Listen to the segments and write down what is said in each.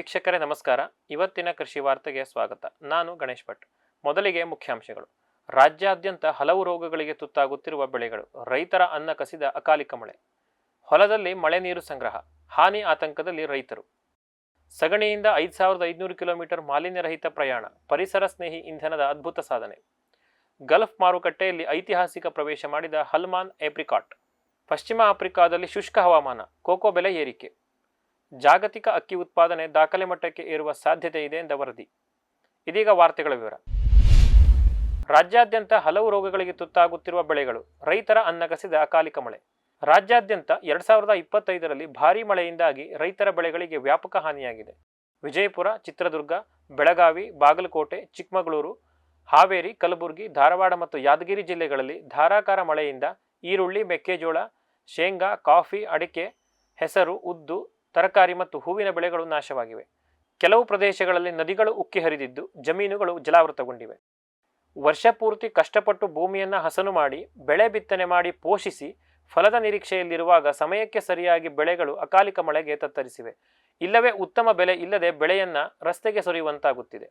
ವೀಕ್ಷಕರೇ, ನಮಸ್ಕಾರ. ಇವತ್ತಿನ ಕೃಷಿ ವಾರ್ತೆಗೆ ಸ್ವಾಗತ. ನಾನು ಗಣೇಶ್ ಭಟ್. ಮೊದಲಿಗೆ ಮುಖ್ಯಾಂಶಗಳು. ರಾಜ್ಯಾದ್ಯಂತ ಹಲವು ರೋಗಗಳಿಗೆ ತುತ್ತಾಗುತ್ತಿರುವ ಬೆಳೆಗಳು. ರೈತರ ಅನ್ನ ಕಸಿದ ಅಕಾಲಿಕ ಮಳೆ. ಹೊಲದಲ್ಲಿ ಮಳೆ ನೀರು ಸಂಗ್ರಹ. ಹಾನಿ ಆತಂಕದಲ್ಲಿ ರೈತರು. ಸಗಣಿಯಿಂದ ಐದು ಸಾವಿರದ ಐದುನೂರು ಕಿಲೋಮೀಟರ್ ಮಾಲಿನ್ಯರಹಿತ ಪ್ರಯಾಣ. ಪರಿಸರ ಸ್ನೇಹಿ ಇಂಧನದ ಅದ್ಭುತ ಸಾಧನೆ. ಗಲ್ಫ್ ಮಾರುಕಟ್ಟೆಯಲ್ಲಿ ಐತಿಹಾಸಿಕ ಪ್ರವೇಶ ಮಾಡಿದ ಹಲ್ಮಾನ್ ಏಪ್ರಿಕಾಟ್. ಪಶ್ಚಿಮ ಆಫ್ರಿಕಾದಲ್ಲಿ ಶುಷ್ಕ ಹವಾಮಾನ. ಕೋಕೋ ಬೆಲೆ ಏರಿಕೆ. ಜಾಗತಿಕ ಅಕ್ಕಿ ಉತ್ಪಾದನೆ ದಾಖಲೆ ಮಟ್ಟಕ್ಕೆ ಏರುವ ಸಾಧ್ಯತೆ ಇದೆ ಎಂದ ವರದಿ. ಇದೀಗ ವಾರ್ತೆಗಳ ವಿವರ. ರಾಜ್ಯಾದ್ಯಂತ ಹಲವು ರೋಗಗಳಿಗೆ ತುತ್ತಾಗುತ್ತಿರುವ ಬೆಳೆಗಳು ರೈತರ ಅನ್ನಗಸಿದ ಅಕಾಲಿಕ ಮಳೆ. ರಾಜ್ಯಾದ್ಯಂತ ಎರಡ್ ಸಾವಿರದ ಇಪ್ಪತ್ತೈದರಲ್ಲಿ ಭಾರೀ ಮಳೆಯಿಂದಾಗಿ ರೈತರ ಬೆಳೆಗಳಿಗೆ ವ್ಯಾಪಕ ಹಾನಿಯಾಗಿದೆ. ವಿಜಯಪುರ, ಚಿತ್ರದುರ್ಗ, ಬೆಳಗಾವಿ, ಬಾಗಲಕೋಟೆ, ಚಿಕ್ಕಮಗಳೂರು, ಹಾವೇರಿ, ಕಲಬುರಗಿ, ಧಾರವಾಡ ಮತ್ತು ಯಾದಗಿರಿ ಜಿಲ್ಲೆಗಳಲ್ಲಿ ಧಾರಾಕಾರ ಮಳೆಯಿಂದ ಈರುಳ್ಳಿ, ಮೆಕ್ಕೆಜೋಳ, ಶೇಂಗಾ, ಕಾಫಿ, ಅಡಿಕೆ, ಹೆಸರು, ಉದ್ದು ತರಕಾರಿ ಮತ್ತು ಹೂವಿನ ಬೆಳೆಗಳು ನಾಶವಾಗಿವೆ. ಕೆಲವು ಪ್ರದೇಶಗಳಲ್ಲಿ ನದಿಗಳು ಉಕ್ಕಿ ಹರಿದಿದ್ದು ಜಮೀನುಗಳು ಜಲಾವೃತಗೊಂಡಿವೆ. ವರ್ಷಪೂರ್ತಿ ಕಷ್ಟಪಟ್ಟು ಭೂಮಿಯನ್ನು ಹಸನು ಮಾಡಿ, ಬೆಳೆ ಬಿತ್ತನೆ ಮಾಡಿ ಪೋಷಿಸಿ, ಫಲದ ನಿರೀಕ್ಷೆಯಲ್ಲಿರುವಾಗ ಸಮಯಕ್ಕೆ ಸರಿಯಾಗಿ ಬೆಳೆಗಳು ಅಕಾಲಿಕ ಮಳೆಗೆ ತತ್ತರಿಸಿವೆ. ಇಲ್ಲವೇ ಉತ್ತಮ ಬೆಲೆ ಇಲ್ಲದೆ ಬೆಳೆಯನ್ನ ರಸ್ತೆಗೆ ಸುರಿಯುವಂತಾಗುತ್ತಿದೆ.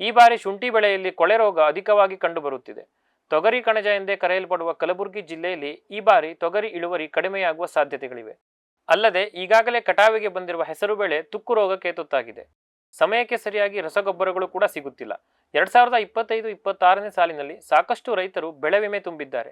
ಈ ಬಾರಿ ಶುಂಠಿ ಬೆಳೆಯಲ್ಲಿ ಕೊಳೆ ರೋಗ ಅಧಿಕವಾಗಿ ಕಂಡುಬರುತ್ತಿದೆ. ತೊಗರಿ ಕಣಜ ಎಂದೇ ಕರೆಯಲ್ಪಡುವ ಕಲಬುರಗಿ ಜಿಲ್ಲೆಯಲ್ಲಿ ಈ ಬಾರಿ ತೊಗರಿ ಇಳುವರಿ ಕಡಿಮೆಯಾಗುವ ಸಾಧ್ಯತೆಗಳಿವೆ. ಅಲ್ಲದೆ ಈಗಾಗಲೇ ಕಟಾವಿಗೆ ಬಂದಿರುವ ಹೆಸರು ಬೆಳೆ ತುಕ್ಕು ರೋಗಕ್ಕೆ ತುತ್ತಾಗಿದೆ. ಸಮಯಕ್ಕೆ ಸರಿಯಾಗಿ ರಸಗೊಬ್ಬರಗಳು ಕೂಡ ಸಿಗುತ್ತಿಲ್ಲ. ಎರಡ್ ಸಾವಿರದ ಇಪ್ಪತ್ತೈದು ಇಪ್ಪತ್ತಾರನೇ ಸಾಲಿನಲ್ಲಿ ಸಾಕಷ್ಟು ರೈತರು ಬೆಳೆ ವಿಮೆ ತುಂಬಿದ್ದಾರೆ.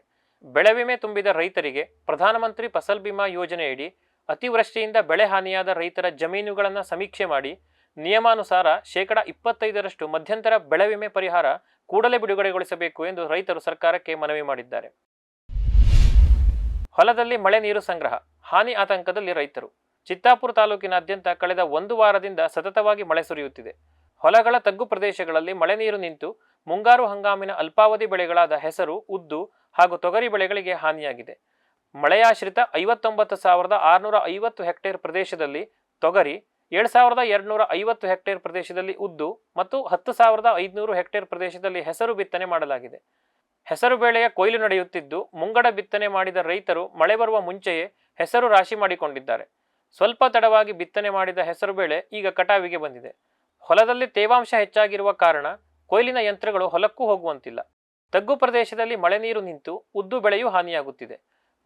ಬೆಳೆ ವಿಮೆ ತುಂಬಿದ ರೈತರಿಗೆ ಪ್ರಧಾನಮಂತ್ರಿ ಫಸಲ್ ಬಿಮಾ ಯೋಜನೆಯಡಿ ಅತಿವೃಷ್ಟಿಯಿಂದ ಬೆಳೆ ಹಾನಿಯಾದ ರೈತರ ಜಮೀನುಗಳನ್ನು ಸಮೀಕ್ಷೆ ಮಾಡಿ ನಿಯಮಾನುಸಾರ ಶೇಕಡ ಇಪ್ಪತ್ತೈದರಷ್ಟು ಮಧ್ಯಂತರ ಬೆಳೆ ವಿಮೆ ಪರಿಹಾರ ಕೂಡಲೇ ಬಿಡುಗಡೆಗೊಳಿಸಬೇಕು ಎಂದು ರೈತರು ಸರ್ಕಾರಕ್ಕೆ ಮನವಿ ಮಾಡಿದ್ದಾರೆ. ಹೊಲದಲ್ಲಿ ಮಳೆ ನೀರು ಸಂಗ್ರಹ. ಹಾನಿ ಆತಂಕದಲ್ಲಿ ರೈತರು. ಚಿತ್ತಾಪುರ ತಾಲೂಕಿನಾದ್ಯಂತ ಕಳೆದ ಒಂದು ವಾರದಿಂದ ಸತತವಾಗಿ ಮಳೆ ಸುರಿಯುತ್ತಿದೆ. ಹೊಲಗಳ ತಗ್ಗು ಪ್ರದೇಶಗಳಲ್ಲಿ ಮಳೆ ನೀರು ನಿಂತು ಮುಂಗಾರು ಹಂಗಾಮಿನ ಅಲ್ಪಾವಧಿ ಬೆಳೆಗಳಾದ ಹೆಸರು, ಉದ್ದು ಹಾಗೂ ತೊಗರಿ ಬೆಳೆಗಳಿಗೆ ಹಾನಿಯಾಗಿದೆ. ಮಳೆಯಾಶ್ರಿತ ಐವತ್ತೊಂಬತ್ತು ಸಾವಿರದ ಆರುನೂರ ಐವತ್ತು ಹೆಕ್ಟೇರ್ ಪ್ರದೇಶದಲ್ಲಿ ತೊಗರಿ, ಏಳು ಸಾವಿರದ ಎರಡುನೂರ ಐವತ್ತು ಹೆಕ್ಟೇರ್ ಪ್ರದೇಶದಲ್ಲಿ ಉದ್ದು ಮತ್ತು ಹತ್ತು ಸಾವಿರದ ಐದುನೂರು ಹೆಕ್ಟೇರ್ ಪ್ರದೇಶದಲ್ಲಿ ಹೆಸರು ಬಿತ್ತನೆ ಮಾಡಲಾಗಿದೆ. ಹೆಸರು ಬೆಳೆಯ ಕೊಯ್ಲು ನಡೆಯುತ್ತಿದ್ದು, ಮುಂಗಡ ಬಿತ್ತನೆ ಮಾಡಿದ ರೈತರು ಮಳೆ ಬರುವ ಮುಂಚೆಯೇ ಹೆಸರು ರಾಶಿ ಮಾಡಿಕೊಂಡಿದ್ದಾರೆ. ಸ್ವಲ್ಪ ತಡವಾಗಿ ಬಿತ್ತನೆ ಮಾಡಿದ ಹೆಸರು ಬೇಳೆ ಈಗ ಕಟಾವಿಗೆ ಬಂದಿದೆ. ಹೊಲದಲ್ಲಿ ತೇವಾಂಶ ಹೆಚ್ಚಾಗಿರುವ ಕಾರಣ ಕೊಯ್ಲಿನ ಯಂತ್ರಗಳು ಹೊಲಕ್ಕೂ ಹೋಗುವಂತಿಲ್ಲ. ತಗ್ಗು ಪ್ರದೇಶದಲ್ಲಿ ಮಳೆ ನೀರು ನಿಂತು ಉದ್ದು ಬೆಳೆಯೂ ಹಾನಿಯಾಗುತ್ತಿದೆ.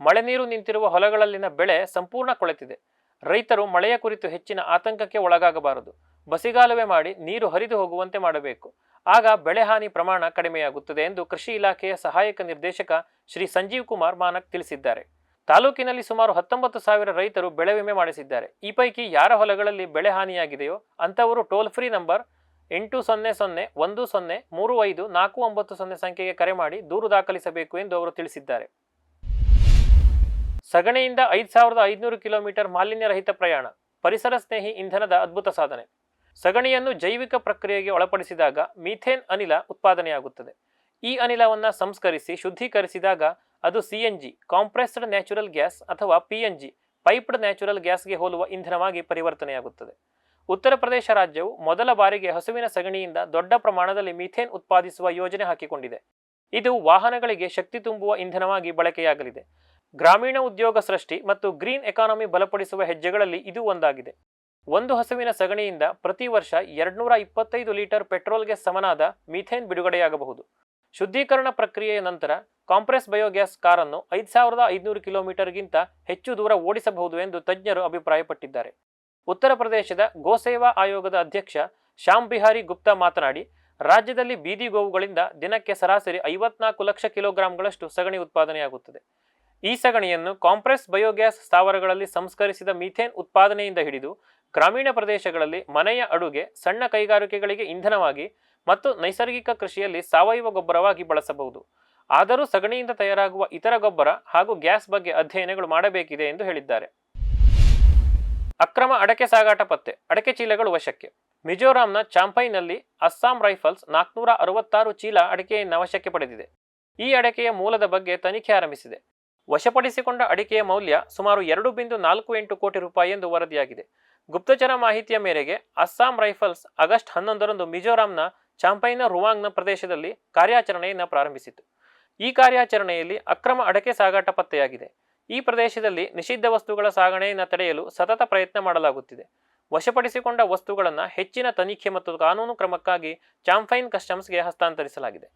ಮಳೆ ನೀರು ನಿಂತಿರುವ ಹೊಲಗಳಲ್ಲಿನ ಬೆಳೆ ಸಂಪೂರ್ಣ ಕೊಳೆತಿದೆ. ರೈತರು ಮಳೆಯ ಕುರಿತು ಹೆಚ್ಚಿನ ಆತಂಕಕ್ಕೆ ಒಳಗಾಗಬಾರದು. ಬಸಿಗಾಲುವೆ ಮಾಡಿ ನೀರು ಹರಿದು ಹೋಗುವಂತೆ ಮಾಡಬೇಕು. ಆಗ ಬೆಳೆ ಹಾನಿ ಪ್ರಮಾಣ ಕಡಿಮೆಯಾಗುತ್ತದೆ ಎಂದು ಕೃಷಿ ಇಲಾಖೆಯ ಸಹಾಯಕ ನಿರ್ದೇಶಕ ಶ್ರೀ ಸಂಜೀವ್ ಕುಮಾರ್ ಮಾನಕ್ ತಿಳಿಸಿದ್ದಾರೆ. ತಾಲೂಕಿನಲ್ಲಿ ಸುಮಾರು ಹತ್ತೊಂಬತ್ತು ಸಾವಿರ ರೈತರು ಬೆಳೆ ವಿಮೆ ಮಾಡಿಸಿದ್ದಾರೆ. ಈ ಪೈಕಿ ಯಾರ ಹೊಲಗಳಲ್ಲಿ ಬೆಳೆ ಹಾನಿಯಾಗಿದೆಯೋ ಅಂಥವರು ಟೋಲ್ ಫ್ರೀ ನಂಬರ್ ಎಂಟು ಸೊನ್ನೆ ಸೊನ್ನೆ ಒಂದು ಸೊನ್ನೆ ಮೂರು ಐದು ನಾಲ್ಕು ಒಂಬತ್ತು ಸೊನ್ನೆ ಸಂಖ್ಯೆಗೆ ಕರೆ ಮಾಡಿ ದೂರು ದಾಖಲಿಸಬೇಕು ಎಂದು ಅವರು ತಿಳಿಸಿದ್ದಾರೆ. ಸಗಣಿಯಿಂದ ಐದು ಸಾವಿರದ ಐದುನೂರು ಕಿಲೋಮೀಟರ್ ಮಾಲಿನ್ಯರಹಿತ ಪ್ರಯಾಣ, ಪರಿಸರ ಸ್ನೇಹಿ ಇಂಧನದ ಅದ್ಭುತ ಸಾಧನೆ. ಸಗಣಿಯನ್ನು ಜೈವಿಕ ಪ್ರಕ್ರಿಯೆಗೆ ಒಳಪಡಿಸಿದಾಗ ಮೀಥೇನ್ ಅನಿಲ ಉತ್ಪಾದನೆಯಾಗುತ್ತದೆ. ಈ ಅನಿಲವನ್ನು ಸಂಸ್ಕರಿಸಿ ಶುದ್ಧೀಕರಿಸಿದಾಗ ಅದು C N G compressed natural gas ಅಥವಾ P N G piped natural ಗ್ಯಾಸ್ಗೆ ಹೋಲುವ ಇಂಧನವಾಗಿ ಪರಿವರ್ತನೆಯಾಗುತ್ತದೆ. ಉತ್ತರ ಪ್ರದೇಶ ರಾಜ್ಯವು ಮೊದಲ ಬಾರಿಗೆ ಹಸುವಿನ ಸಗಣಿಯಿಂದ ದೊಡ್ಡ ಪ್ರಮಾಣದಲ್ಲಿ ಮೀಥೇನ್ ಉತ್ಪಾದಿಸುವ ಯೋಜನೆ ಹಾಕಿಕೊಂಡಿದೆ. ಇದು ವಾಹನಗಳಿಗೆ ಶಕ್ತಿ ತುಂಬುವ ಇಂಧನವಾಗಿ ಬಳಕೆಯಾಗಲಿದೆ. ಗ್ರಾಮೀಣ ಉದ್ಯೋಗ ಸೃಷ್ಟಿ ಮತ್ತು ಗ್ರೀನ್ ಎಕಾನಮಿ ಬಲಪಡಿಸುವ ಹೆಜ್ಜೆಗಳಲ್ಲಿ ಇದು ಒಂದಾಗಿದೆ. ಒಂದು ಹಸುವಿನ ಸಗಣಿಯಿಂದ ಪ್ರತಿ ವರ್ಷ ಎರಡ್ನೂರ ಇಪ್ಪತ್ತೈದು ಲೀಟರ್ ಪೆಟ್ರೋಲ್ಗೆ ಸಮನಾದ ಮೀಥೇನ್ ಬಿಡುಗಡೆಯಾಗಬಹುದು. ಶುದ್ಧೀಕರಣ ಪ್ರಕ್ರಿಯೆಯ ನಂತರ ಕಾಂಪ್ರೆಸ್ ಬಯೋಗ್ಯಾಸ್ ಕಾರನ್ನು ಐದು ಸಾವಿರದ ಐದುನೂರು ಕಿಲೋಮೀಟರ್ಗಿಂತ ಹೆಚ್ಚು ದೂರ ಓಡಿಸಬಹುದು ಎಂದು ತಜ್ಞರು ಅಭಿಪ್ರಾಯಪಟ್ಟಿದ್ದಾರೆ. ಉತ್ತರ ಪ್ರದೇಶದ ಗೋಸೇವಾ ಆಯೋಗದ ಅಧ್ಯಕ್ಷ ಶ್ಯಾಮ್ ಬಿಹಾರಿ ಗುಪ್ತಾ ಮಾತನಾಡಿ, ರಾಜ್ಯದಲ್ಲಿ ಬೀದಿ ಗೋವುಗಳಿಂದ ದಿನಕ್ಕೆ ಸರಾಸರಿ ಐವತ್ನಾಲ್ಕು ಲಕ್ಷ ಕಿಲೋಗ್ರಾಂಗಳಷ್ಟು ಸಗಣಿ ಉತ್ಪಾದನೆಯಾಗುತ್ತದೆ. ಈ ಸಗಣಿಯನ್ನು ಕಾಂಪ್ರೆಸ್ ಬಯೋಗ್ಯಾಸ್ ಸ್ಥಾವರಗಳಲ್ಲಿ ಸಂಸ್ಕರಿಸಿದ ಮೀಥೇನ್ ಉತ್ಪಾದನೆಯಿಂದ ಹಿಡಿದು ಗ್ರಾಮೀಣ ಪ್ರದೇಶಗಳಲ್ಲಿ ಮನೆಯ ಅಡುಗೆ, ಸಣ್ಣ ಕೈಗಾರಿಕೆಗಳಿಗೆ ಇಂಧನವಾಗಿ ಮತ್ತು ನೈಸರ್ಗಿಕ ಕೃಷಿಯಲ್ಲಿ ಸಾವಯವ ಗೊಬ್ಬರವಾಗಿ ಬಳಸಬಹುದು. ಆದರೂ ಸಗಣಿಯಿಂದ ತಯಾರಾಗುವ ಇತರ ಗೊಬ್ಬರ ಹಾಗೂ ಗ್ಯಾಸ್ ಬಗ್ಗೆ ಅಧ್ಯಯನಗಳು ಮಾಡಬೇಕಿದೆ ಎಂದು ಹೇಳಿದ್ದಾರೆ. ಅಕ್ರಮ ಅಡಕೆ ಸಾಗಾಟ ಪತ್ತೆ, ಅಡಕೆ ಚೀಲಗಳು ವಶಕ್ಕೆ. ಮಿಜೋರಾಂನ ಚಾಂಪೈನಲ್ಲಿ ಅಸ್ಸಾಂ ರೈಫಲ್ಸ್ ನಾಲ್ಕುನೂರ ಅರವತ್ತಾರು ಚೀಲ ಅಡಿಕೆಯನ್ನು ವಶಕ್ಕೆ ಪಡೆದಿದೆ. ಈ ಅಡಕೆಯ ಮೂಲದ ಬಗ್ಗೆ ತನಿಖೆ ಆರಂಭಿಸಿದೆ. ವಶಪಡಿಸಿಕೊಂಡ ಅಡಿಕೆಯ ಮೌಲ್ಯ ಸುಮಾರು ಎರಡು ಬಿಂದು ನಾಲ್ಕು ಎಂಟು ಕೋಟಿ ರೂಪಾಯಿ ಎಂದು ವರದಿಯಾಗಿದೆ. ಗುಪ್ತಚರ ಮಾಹಿತಿಯ ಮೇರೆಗೆ ಅಸ್ಸಾಂ ರೈಫಲ್ಸ್ ಆಗಸ್ಟ್ ಹನ್ನೊಂದರಂದು ಮಿಜೋರಾಂನ ಚಾಂಪೈನ ರುವಾಂಗ್ನ ಪ್ರದೇಶದಲ್ಲಿ ಕಾರ್ಯಾಚರಣೆಯನ್ನು ಪ್ರಾರಂಭಿಸಿತು. ಈ ಕಾರ್ಯಾಚರಣೆಯಲ್ಲಿ ಅಕ್ರಮ ಅಡಕೆ ಸಾಗಾಟ ಪತ್ತೆಯಾಗಿದೆ. ಈ ಪ್ರದೇಶದಲ್ಲಿ ನಿಷಿದ್ಧ ವಸ್ತುಗಳ ಸಾಗಣೆಯನ್ನು ತಡೆಯಲು ಸತತ ಪ್ರಯತ್ನ ಮಾಡಲಾಗುತ್ತಿದೆ. ವಶಪಡಿಸಿಕೊಂಡ ವಸ್ತುಗಳನ್ನು ಹೆಚ್ಚಿನ ತನಿಖೆ ಮತ್ತು ಕಾನೂನು ಕ್ರಮಕ್ಕಾಗಿ ಚಾಂಫೈನ್ ಕಸ್ಟಮ್ಸ್ಗೆ ಹಸ್ತಾಂತರಿಸಲಾಗಿದೆ.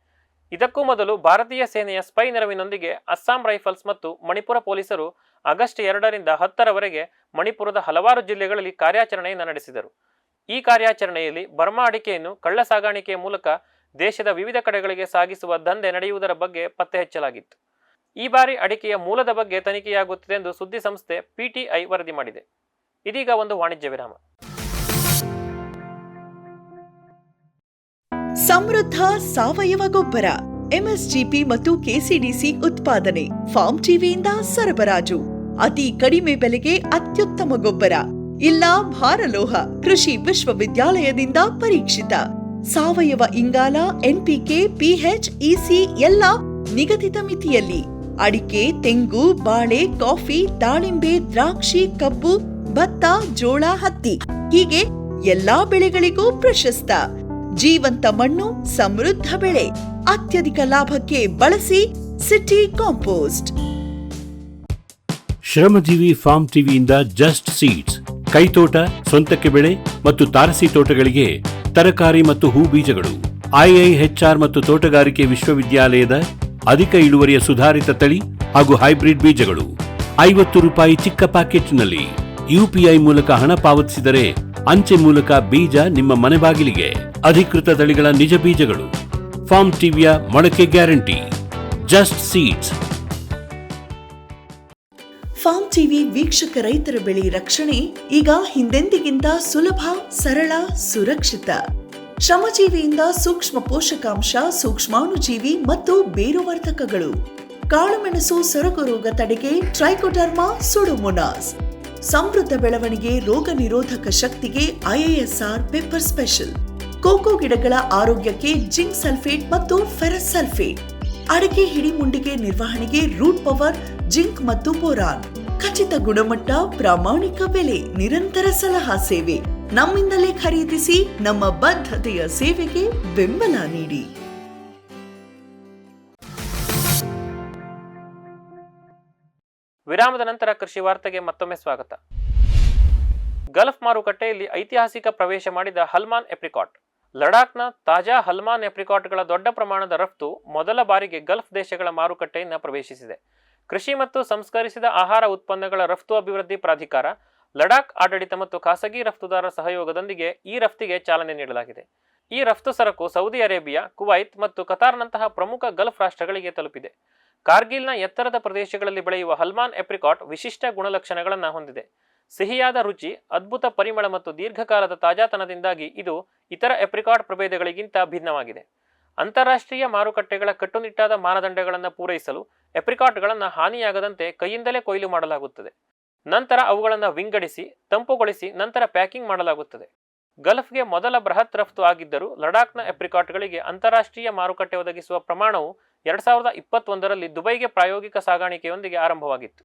ಇದಕ್ಕೂ ಮೊದಲು ಭಾರತೀಯ ಸೇನೆಯ ಸ್ಪೈ ನೆರವಿನೊಂದಿಗೆ ಅಸ್ಸಾಂ ರೈಫಲ್ಸ್ ಮತ್ತು ಮಣಿಪುರ ಪೊಲೀಸರು ಆಗಸ್ಟ್ ಎರಡರಿಂದ ಹತ್ತರವರೆಗೆ ಮಣಿಪುರದ ಹಲವಾರು ಜಿಲ್ಲೆಗಳಲ್ಲಿ ಕಾರ್ಯಾಚರಣೆಯನ್ನು ನಡೆಸಿದರು. ಈ ಕಾರ್ಯಾಚರಣೆಯಲ್ಲಿ ಬರ್ಮಾ ಅಡಿಕೆಯನ್ನು ಕಳ್ಳ ಸಾಗಾಣಿಕೆಯ ಮೂಲಕ ದೇಶದ ವಿವಿಧ ಕಡೆಗಳಿಗೆ ಸಾಗಿಸುವ ದಂಧೆ ನಡೆಯುವುದರ ಬಗ್ಗೆ ಪತ್ತೆ ಹಚ್ಚಲಾಗಿತ್ತು. ಈ ಬಾರಿ ಅಡಿಕೆಯ ಮೂಲದ ಬಗ್ಗೆ ತನಿಖೆಯಾಗುತ್ತಿದೆ ಎಂದು ಸುದ್ದಿ ಸಂಸ್ಥೆ ಪಿಟಿಐ ವರದಿ ಮಾಡಿದೆ. ಇದೀಗ ಒಂದು ವಾಣಿಜ್ಯ ವಿರಾಮ. ಸಮೃದ್ಧ ಸಾವಯವ ಗೊಬ್ಬರ, ಎಂಎಸ್ಜಿಪಿ ಮತ್ತು ಕೆಸಿಡಿಸಿ ಉತ್ಪಾದನೆ, ಫಾರ್ಮ್ ಟಿವಿಯಿಂದ ಸರಬರಾಜು, ಅತಿ ಕಡಿಮೆ ಬೆಲೆಗೆ ಅತ್ಯುತ್ತಮ ಗೊಬ್ಬರ. ಇಲ್ಲ ಭಾರಲೋಹ, ಕೃಷಿ ವಿಶ್ವವಿದ್ಯಾಲಯದಿಂದ ಪರೀಕ್ಷಿತ. ಸಾವಯವ ಇಂಗಾಲ ಎನ್ಪಿಕೆ ಪಿಎಚ್ ಇಸಿ ಎಲ್ಲ ನಿಗದಿತ ಮಿತಿಯಲ್ಲಿ. ಅಡಿಕೆ, ತೆಂಗು, ಬಾಳೆ, ಕಾಫಿ, ದಾಳಿಂಬೆ, ದ್ರಾಕ್ಷಿ, ಕಬ್ಬು, ಭತ್ತ, ಜೋಳ, ಹತ್ತಿ ಹೀಗೆ ಎಲ್ಲಾ ಬೆಳೆಗಳಿಗೂ ಪ್ರಶಸ್ತ. ಜೀವಂತ ಮಣ್ಣು, ಸಮೃದ್ಧ ಬೆಳೆ. ಅತ್ಯಧಿಕ ಲಾಭಕ್ಕೆ ಬಳಸಿ ಸಿಟಿ ಕಾಂಪೋಸ್ಟ್. ಶ್ರಮಜೀವಿ ಫಾರ್ಮ್ ಟಿವಿಯಿಂದ ಜಸ್ಟ್ ಸೀಡ್ಸ್. ಕೈತೋಟ ಸ್ವಂತಕ್ಕೆ ಬೆಳೆ ಮತ್ತು ತಾರಸಿ ತೋಟಗಳಿಗೆ ತರಕಾರಿ ಮತ್ತು ಹೂ ಬೀಜಗಳು. ಐಐಎಚ್ಆರ್ ಮತ್ತು ತೋಟಗಾರಿಕೆ ವಿಶ್ವವಿದ್ಯಾಲಯದ ಅಧಿಕ ಇಳುವರಿಯ ಸುಧಾರಿತ ತಳಿ ಹಾಗೂ ಹೈಬ್ರಿಡ್ ಬೀಜಗಳು. ಐವತ್ತು ರೂಪಾಯಿ ಚಿಕ್ಕ ಪ್ಯಾಕೆಟ್ನಲ್ಲಿ ಯುಪಿಐ ಮೂಲಕ ಹಣ ಪಾವತಿಸಿದರೆ ಅಂಚೆ ಮೂಲಕ ಬೀಜ ನಿಮ್ಮ ಮನೆ ಬಾಗಿಲಿಗೆ. ಅಧಿಕೃತ ತಳಿಗಳ ನಿಜ ಬೀಜಗಳು. ಫಾರ್ಮ್ ಟಿವಿಯ ಮೊಳಕೆ guarantee. Just seeds. Farm TV ವೀಕ್ಷಕ ರೈತರ ಬೆಳೆ ರಕ್ಷಣೆ ಈಗ ಹಿಂದೆಂದಿಗಿಂತ ಸುಲಭ, ಸರಳ, ಸುರಕ್ಷಿತ. ಶ್ರಮಜೀವಿಯಿಂದ ಸೂಕ್ಷ್ಮ ಪೋಷಕಾಂಶ, ಸೂಕ್ಷ್ಮಾಣುಜೀವಿ ಮತ್ತು ಬೇರುವರ್ಧಕಗಳು. ಕಾಳುಮೆಣಸು ಸೊರಗು ರೋಗ ತಡೆಗೆ ಟ್ರೈಕೋಡರ್ಮಾ ಸುಡೋಮೊನಾಸ್. ಸಮೃದ್ಧ ಬೆಳವಣಿಗೆ ರೋಗ ನಿರೋಧಕ ಶಕ್ತಿಗೆ ಐಎಎಸ್ಆರ್ ಪೆಪ್ಪರ್ ಸ್ಪೆಷಲ್. ಕೋಕೋ ಗಿಡಗಳ ಆರೋಗ್ಯಕ್ಕೆ ಜಿಂಕ್ ಸಲ್ಫೇಟ್ ಮತ್ತು ಫೆರಸ್ ಸಲ್ಫೇಟ್. ಅಡಿಕೆ ಹಿಡಿಮುಂಡಿಗೆ ನಿರ್ವಹಣೆಗೆ ರೂಟ್ ಪವರ್, ಜಿಂಕ್ ಮತ್ತು ಬೋರಾನ್. ಖಚಿತ ಗುಣಮಟ್ಟ, ಪ್ರಾಮಾಣಿಕ ಬೆಲೆ, ನಿರಂತರ ಸಲಹಾ ಸೇವೆ. ನಮ್ಮಿಂದಲೇ ಖರೀದಿಸಿ ನಮ್ಮ ಬದ್ಧತೆಯ ಸೇವೆಗೆ ಬೆಂಬಲ ನೀಡಿ. ವಿರಾಮದ ನಂತರ ಕೃಷಿ ವಾರ್ತೆಗೆ ಮತ್ತೊಮ್ಮೆ ಸ್ವಾಗತ. ಗಲ್ಫ್ ಮಾರುಕಟ್ಟೆಯಲ್ಲಿ ಐತಿಹಾಸಿಕ ಪ್ರವೇಶ ಮಾಡಿದ ಹಲ್ಮಾನ್ ಎಪ್ರಿಕಾಟ್. ಲಡಾಖ್ನ ತಾಜಾ ಹಲ್ಮಾನ್ ಎಪ್ರಿಕಾಟ್ಗಳ ದೊಡ್ಡ ಪ್ರಮಾಣದ ರಫ್ತು ಮೊದಲ ಬಾರಿಗೆ ಗಲ್ಫ್ ದೇಶಗಳ ಮಾರುಕಟ್ಟೆಯನ್ನು ಪ್ರವೇಶಿಸಿದೆ. ಕೃಷಿ ಮತ್ತು ಸಂಸ್ಕರಿಸಿದ ಆಹಾರ ಉತ್ಪನ್ನಗಳ ರಫ್ತು ಅಭಿವೃದ್ಧಿ ಪ್ರಾಧಿಕಾರ, ಲಡಾಖ್ ಆಡಳಿತ ಮತ್ತು ಖಾಸಗಿ ರಫ್ತುದಾರರ ಸಹಯೋಗದೊಂದಿಗೆ ಈ ರಫ್ತಿಗೆ ಚಾಲನೆ ನೀಡಲಾಗಿದೆ. ಈ ರಫ್ತು ಸರಕು ಸೌದಿ ಅರೇಬಿಯಾ, ಕುವೈತ್ ಮತ್ತು ಕತಾರ್ನಂತಹ ಪ್ರಮುಖ ಗಲ್ಫ್ ರಾಷ್ಟ್ರಗಳಿಗೆ ತಲುಪಿದೆ. ಕಾರ್ಗಿಲ್ನ ಎತ್ತರದ ಪ್ರದೇಶಗಳಲ್ಲಿ ಬೆಳೆಯುವ ಹಲ್ಮಾನ್ ಎಪ್ರಿಕಾಟ್ ವಿಶಿಷ್ಟ ಗುಣಲಕ್ಷಣಗಳನ್ನು ಹೊಂದಿದೆ. ಸಿಹಿಯಾದ ರುಚಿ, ಅದ್ಭುತ ಪರಿಮಳ ಮತ್ತು ದೀರ್ಘಕಾಲದ ತಾಜಾತನದಿಂದಾಗಿ ಇದು ಇತರ ಎಪ್ರಿಕಾಟ್ ಪ್ರಭೇದಗಳಿಗಿಂತ ಭಿನ್ನವಾಗಿದೆ. ಅಂತಾರಾಷ್ಟ್ರೀಯ ಮಾರುಕಟ್ಟೆಗಳ ಕಟ್ಟುನಿಟ್ಟಾದ ಮಾನದಂಡಗಳನ್ನು ಪೂರೈಸಲು ಎಪ್ರಿಕಾಟ್ಗಳನ್ನು ಹಾನಿಯಾಗದಂತೆ ಕೈಯಿಂದಲೇ ಕೊಯ್ಲು ಮಾಡಲಾಗುತ್ತದೆ. ನಂತರ ಅವುಗಳನ್ನು ವಿಂಗಡಿಸಿ, ತಂಪುಗೊಳಿಸಿ, ನಂತರ ಪ್ಯಾಕಿಂಗ್ ಮಾಡಲಾಗುತ್ತದೆ. ಗಲ್ಫ್ಗೆ ಮೊದಲ ಬೃಹತ್ ರಫ್ತು ಆಗಿದ್ದರೂ ಲಡಾಖ್ನ ಎಪ್ರಿಕಾಟ್ಗಳಿಗೆ ಅಂತಾರಾಷ್ಟ್ರೀಯ ಮಾರುಕಟ್ಟೆ ಒದಗಿಸುವ ಪ್ರಮಾಣವು ಎರಡ್ ಸಾವಿರದ ಇಪ್ಪತ್ತೊಂದರಲ್ಲಿ ದುಬೈಗೆ ಪ್ರಾಯೋಗಿಕ ಸಾಗಾಣಿಕೆಯೊಂದಿಗೆ ಆರಂಭವಾಗಿತ್ತು.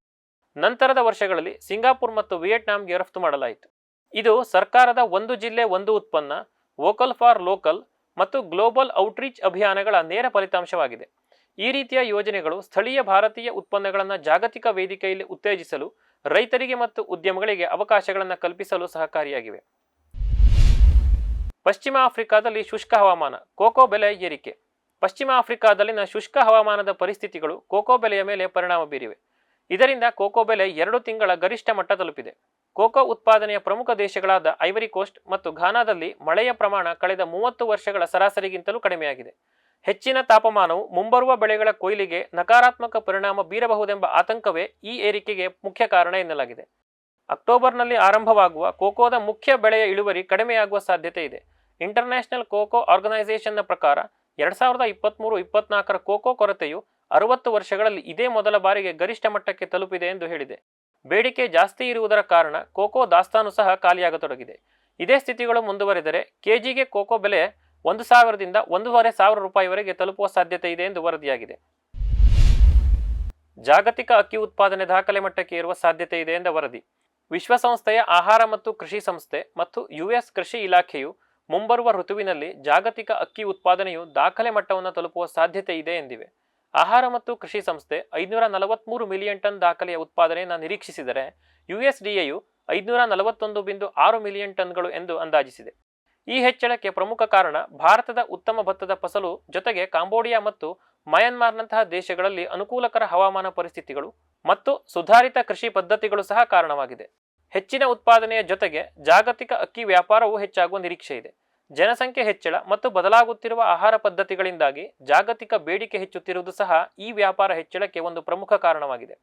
ನಂತರದ ವರ್ಷಗಳಲ್ಲಿ ಸಿಂಗಾಪುರ್ ಮತ್ತು ವಿಯೆಟ್ನಾಂಗೆ ರಫ್ತು ಮಾಡಲಾಯಿತು. ಇದು ಸರ್ಕಾರದ ಒಂದು ಜಿಲ್ಲೆ ಒಂದು ಉತ್ಪನ್ನ, ವೋಕಲ್ ಫಾರ್ ಲೋಕಲ್ ಮತ್ತು ಗ್ಲೋಬಲ್ ಔಟ್ರೀಚ್ ಅಭಿಯಾನಗಳ ನೇರ ಫಲಿತಾಂಶವಾಗಿದೆ. ಈ ರೀತಿಯ ಯೋಜನೆಗಳು ಸ್ಥಳೀಯ ಭಾರತೀಯ ಉತ್ಪನ್ನಗಳನ್ನು ಜಾಗತಿಕ ವೇದಿಕೆಯಲ್ಲಿ ಉತ್ತೇಜಿಸಲು, ರೈತರಿಗೆ ಮತ್ತು ಉದ್ಯಮಗಳಿಗೆ ಅವಕಾಶಗಳನ್ನು ಕಲ್ಪಿಸಲು ಸಹಕಾರಿಯಾಗಿವೆ. ಪಶ್ಚಿಮ ಆಫ್ರಿಕಾದಲ್ಲಿ ಶುಷ್ಕ ಹವಾಮಾನ, ಕೋಕೋ ಬೆಲೆ ಏರಿಕೆ. ಪಶ್ಚಿಮ ಆಫ್ರಿಕಾದಲ್ಲಿನ ಶುಷ್ಕ ಹವಾಮಾನದ ಪರಿಸ್ಥಿತಿಗಳು ಕೋಕೋ ಬೆಲೆಯ ಮೇಲೆ ಪರಿಣಾಮ ಬೀರಿವೆ. ಇದರಿಂದ ಕೋಕೋ ಬೆಲೆ ಎರಡು ತಿಂಗಳ ಗರಿಷ್ಠ ಮಟ್ಟ ತಲುಪಿದೆ. ಕೋಕೋ ಉತ್ಪಾದನೆಯ ಪ್ರಮುಖ ದೇಶಗಳಾದ ಐವರಿ ಕೋಸ್ಟ್ ಮತ್ತು ಘಾನಾದಲ್ಲಿ ಮಳೆಯ ಪ್ರಮಾಣ ಕಳೆದ ಮೂವತ್ತು ವರ್ಷಗಳ ಸರಾಸರಿಗಿಂತಲೂ ಕಡಿಮೆಯಾಗಿದೆ. ಹೆಚ್ಚಿನ ತಾಪಮಾನವು ಮುಂಬರುವ ಬೆಳೆಗಳ ಕೊಯ್ಲಿಗೆ ನಕಾರಾತ್ಮಕ ಪರಿಣಾಮ ಬೀರಬಹುದೆಂಬ ಆತಂಕವೇ ಈ ಏರಿಕೆಗೆ ಮುಖ್ಯ ಕಾರಣ ಎನ್ನಲಾಗಿದೆ. ಅಕ್ಟೋಬರ್ನಲ್ಲಿ ಆರಂಭವಾಗುವ ಕೋಕೋದ ಮುಖ್ಯ ಬೆಳೆಯ ಇಳುವರಿ ಕಡಿಮೆಯಾಗುವ ಸಾಧ್ಯತೆ ಇದೆ. ಇಂಟರ್ನ್ಯಾಷನಲ್ ಕೋಕೋ ಆರ್ಗನೈಸೇಷನ್ನ ಪ್ರಕಾರ ಎರಡ್ ಸಾವಿರದ ಇಪ್ಪತ್ತ್ಮೂರು ಇಪ್ಪತ್ನಾಲ್ಕರ ಕೋಕೋ ಕೊರತೆಯು ಅರವತ್ತು ವರ್ಷಗಳಲ್ಲಿ ಇದೇ ಮೊದಲ ಬಾರಿಗೆ ಗರಿಷ್ಠ ಮಟ್ಟಕ್ಕೆ ತಲುಪಿದೆ ಎಂದು ಹೇಳಿದೆ. ಬೇಡಿಕೆ ಜಾಸ್ತಿ ಇರುವುದರ ಕಾರಣ ಕೋಕೋ ದಾಸ್ತಾನು ಸಹ ಖಾಲಿಯಾಗತೊಡಗಿದೆ. ಇದೇ ಸ್ಥಿತಿಗಳು ಮುಂದುವರೆದರೆ ಕೆಜಿಗೆ ಕೋಕೋ ಬೆಲೆ ಒಂದು ಸಾವಿರದಿಂದ ಒಂದೂವರೆ ಸಾವಿರ ರೂಪಾಯಿವರೆಗೆ ತಲುಪುವ ಸಾಧ್ಯತೆ ಇದೆ ಎಂದು ವರದಿಯಾಗಿದೆ. ಜಾಗತಿಕ ಅಕ್ಕಿ ಉತ್ಪಾದನೆ ದಾಖಲೆ ಮಟ್ಟಕ್ಕೆ ಇರುವ ಸಾಧ್ಯತೆ ಇದೆ ಎಂದ ವರದಿ. ವಿಶ್ವಸಂಸ್ಥೆಯ ಆಹಾರ ಮತ್ತು ಕೃಷಿ ಸಂಸ್ಥೆ ಮತ್ತು ಯುಎಸ್ ಕೃಷಿ ಇಲಾಖೆಯು ಮುಂಬರುವ ಋತುವಿನಲ್ಲಿ ಜಾಗತಿಕ ಅಕ್ಕಿ ಉತ್ಪಾದನೆಯು ದಾಖಲೆ ಮಟ್ಟವನ್ನು ತಲುಪುವ ಸಾಧ್ಯತೆ ಇದೆ ಎಂದಿವೆ. ಆಹಾರ ಮತ್ತು ಕೃಷಿ ಸಂಸ್ಥೆ ಐದುನೂರ ನಲವತ್ಮೂರು ಮಿಲಿಯನ್ ಟನ್ ದಾಖಲೆಯ ಉತ್ಪಾದನೆಯನ್ನು ನಿರೀಕ್ಷಿಸಿದರೆ ಯುಎಸ್ಡಿಎಯು ಐದುನೂರ ನಲವತ್ತೊಂದು ಬಿಂದು ಆರು ಮಿಲಿಯನ್ ಟನ್ಗಳು ಎಂದು ಅಂದಾಜಿಸಿದೆ. ಈ ಹೆಚ್ಚಳಕ್ಕೆ ಪ್ರಮುಖ ಕಾರಣ ಭಾರತದ ಉತ್ತಮ ಭತ್ತದ ಫಸಲು ಜೊತೆಗೆ ಕಾಂಬೋಡಿಯಾ ಮತ್ತು ಮಯನ್ಮಾರ್ನಂತಹ ದೇಶಗಳಲ್ಲಿ ಅನುಕೂಲಕರ ಹವಾಮಾನ ಪರಿಸ್ಥಿತಿಗಳು ಮತ್ತು ಸುಧಾರಿತ ಕೃಷಿ ಪದ್ಧತಿಗಳು ಸಹ ಕಾರಣವಾಗಿದೆ. ಹೆಚ್ಚಿನ ಉತ್ಪಾದನೆಯ ಜೊತೆಗೆ ಜಾಗತಿಕ ಅಕ್ಕಿ ವ್ಯಾಪಾರವೂ ಹೆಚ್ಚಾಗುವ ನಿರೀಕ್ಷೆ ಇದೆ ಜನಸಂಖ್ಯೆ ಹೆಚ್ಚಳ ಮತ್ತು ಬದಲಾಗುತ್ತಿರುವ ಆಹಾರ ಪದ್ಧತಿಗಳಿಂದಾಗಿ ಜಾಗತಿಕ ಬೇಡಿಕೆ ಹೆಚ್ಚುತ್ತಿರುವುದು ಸಹ ಈ ವ್ಯಾಪಾರ ಹೆಚ್ಚಳಕ್ಕೆ ಒಂದು ಪ್ರಮುಖ ಕಾರಣವಾಗಿದೆ.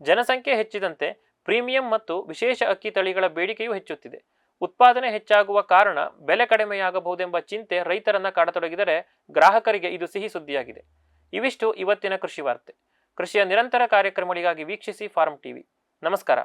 ಜನಸಂಖ್ಯೆ ಹೆಚ್ಚಿದಂತೆ ಪ್ರೀಮಿಯಂ ಮತ್ತು ವಿಶೇಷ ಅಕ್ಕಿ ತಳಿಗಳ ಬೇಡಿಕೆಯೂ ಹೆಚ್ಚುತ್ತಿದೆ. ಉತ್ಪಾದನೆ ಹೆಚ್ಚಾಗುವ ಕಾರಣ ಬೆಲೆ ಕಡಿಮೆಯಾಗಬಹುದೆಂಬ ಚಿಂತೆ ರೈತರನ್ನ ಕಾಡತೊಡಗಿದರೆ ಗ್ರಾಹಕರಿಗೆ ಇದು ಸಿಹಿ ಸುದ್ದಿಯಾಗಿದೆ. ಇವಿಷ್ಟು ಇವತ್ತಿನ ಕೃಷಿ ವಾರ್ತೆ. ಕೃಷಿಯ ನಿರಂತರ ಕಾರ್ಯಕ್ರಮಗಳಿಗಾಗಿ ವೀಕ್ಷಿಸಿ ಫಾರ್ಮ್ ಟಿವಿ. ನಮಸ್ಕಾರ.